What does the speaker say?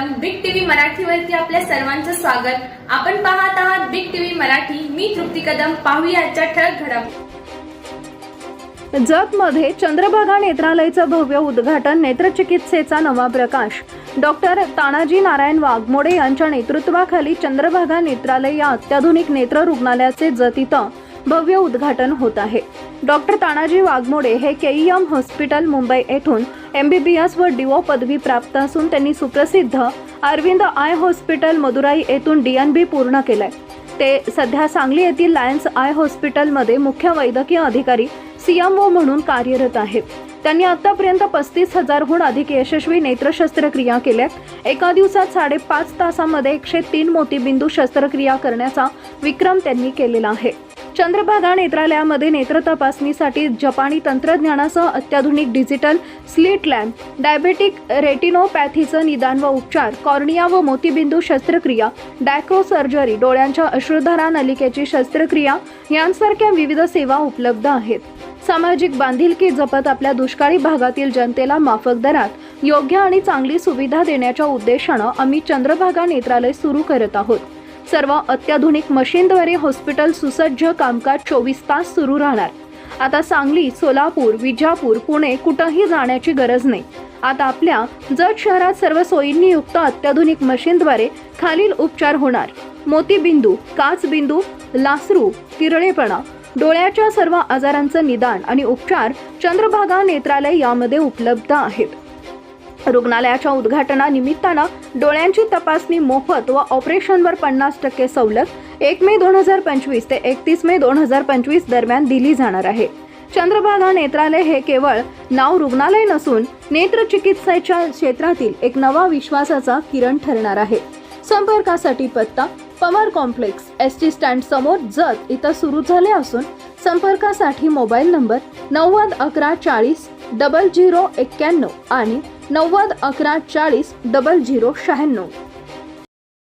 मराठीवरती आपल्या सर्वांचं स्वागत. आपण पाहत आहात बिग टीव्ही मराठी. मी तृप्ती कदम. पाहूया आजच्या ठळक घडामोडी. जतमध्ये चंद्रभागा नेत्रालयचं भव्य उद्घाटन नेत्रचिकित्सेचा नवा प्रकाश. डॉक्टर तानाजी नारायण वाघमोडे यांच्या नेतृत्वाखाली चंद्रभागा नेत्रालय या अत्याधुनिक नेत्र रुग्णालयाचे जत इथं भव्य उद्घाटन होत आहे. डॉक्टर तानाजी वाघमोडे हे केईएम हॉस्पिटल मुंबई येथून एम बी बी एस व डिओ पदवी प्राप्त असून त्यांनी सुप्रसिद्ध अरविंद आय हॉस्पिटल मदुराई येथून डी एन बी पूर्ण केलंय. ते सध्या सांगली येथील लायन्स आय हॉस्पिटलमध्ये मुख्य वैद्यकीय अधिकारी सीएमओ म्हणून कार्यरत आहेत त्यांनी आतापर्यंत पस्तीस हजारहून अधिक यशस्वी नेत्रशस्त्रक्रिया केल्यात. एका दिवसात साडेपाच तासामध्ये एकशे तीन मोतीबिंदू शस्त्रक्रिया करण्याचा विक्रम त्यांनी केलेला आहे. चंद्रभागा नेत्रालयामध्ये नेत्र तपासणीसाठी जपानी तंत्रज्ञानासह अत्याधुनिक डिजिटल स्लिट लॅम्प डायबेटिक रेटिनोपॅथीचं निदान व उपचार कॉर्निया व मोतीबिंदू शस्त्रक्रिया डायक्रो सर्जरी डोळ्यांच्या अश्रुधारा नलिकेची शस्त्रक्रिया यांसारख्या विविध सेवा उपलब्ध आहेत. सामाजिक बांधिलकी जपत आपल्या दुष्काळी भागातील जनतेला माफक दरात योग्य आणि चांगली सुविधा देण्याच्या उद्देशानं आम्ही चंद्रभागा नेत्रालय सुरू करत आहोत. सर्व अत्याधुनिक मशीनद्वारे हॉस्पिटल सुसज्ज कामकाज चोवीस तास सुरू राहणार. आता सांगली सोलापूर विजापूर पुणे कुठंही जाण्याची गरज नाही. आता आपल्या जत शहरात सर्व सोयींनी युक्त अत्याधुनिक मशीनद्वारे खालील उपचार होणार. मोतीबिंदू काचबिंदू लासरू किरळेपणा डोळ्याच्या सर्व आजारांचं निदान आणि उपचार चंद्रभागा नेत्रालय यामध्ये उपलब्ध आहेत. रुग्णालयाच्या उद्घाटनानिमित्तानं डोळ्यांची तपासणी मोफत व ऑपरेशनवर पन्नास टक्के सवलत एक मे दोन हजार पंचवीस ते एकतीस मे दोन हजार पंचवीस दरम्यान दिली जाणार आहे. चंद्रभागा नेत्रालय हे केवळ नाव रुग्णालय नसून नेत्रचिकित्सेच्या क्षेत्रातील एक नवा विश्वासाचा किरण ठरणार आहे. संपर्कासाठी पत्ता Pawar complex S T stand समोर जत इथं सुरू झाले असून संपर्कासाठी मोबाईल नंबर नव्वद अकरा चाळीस डबल झिरो एक्क्याण्णव आणि नव्वद अकरा चाळीस डबल झिरो शहाण्णव.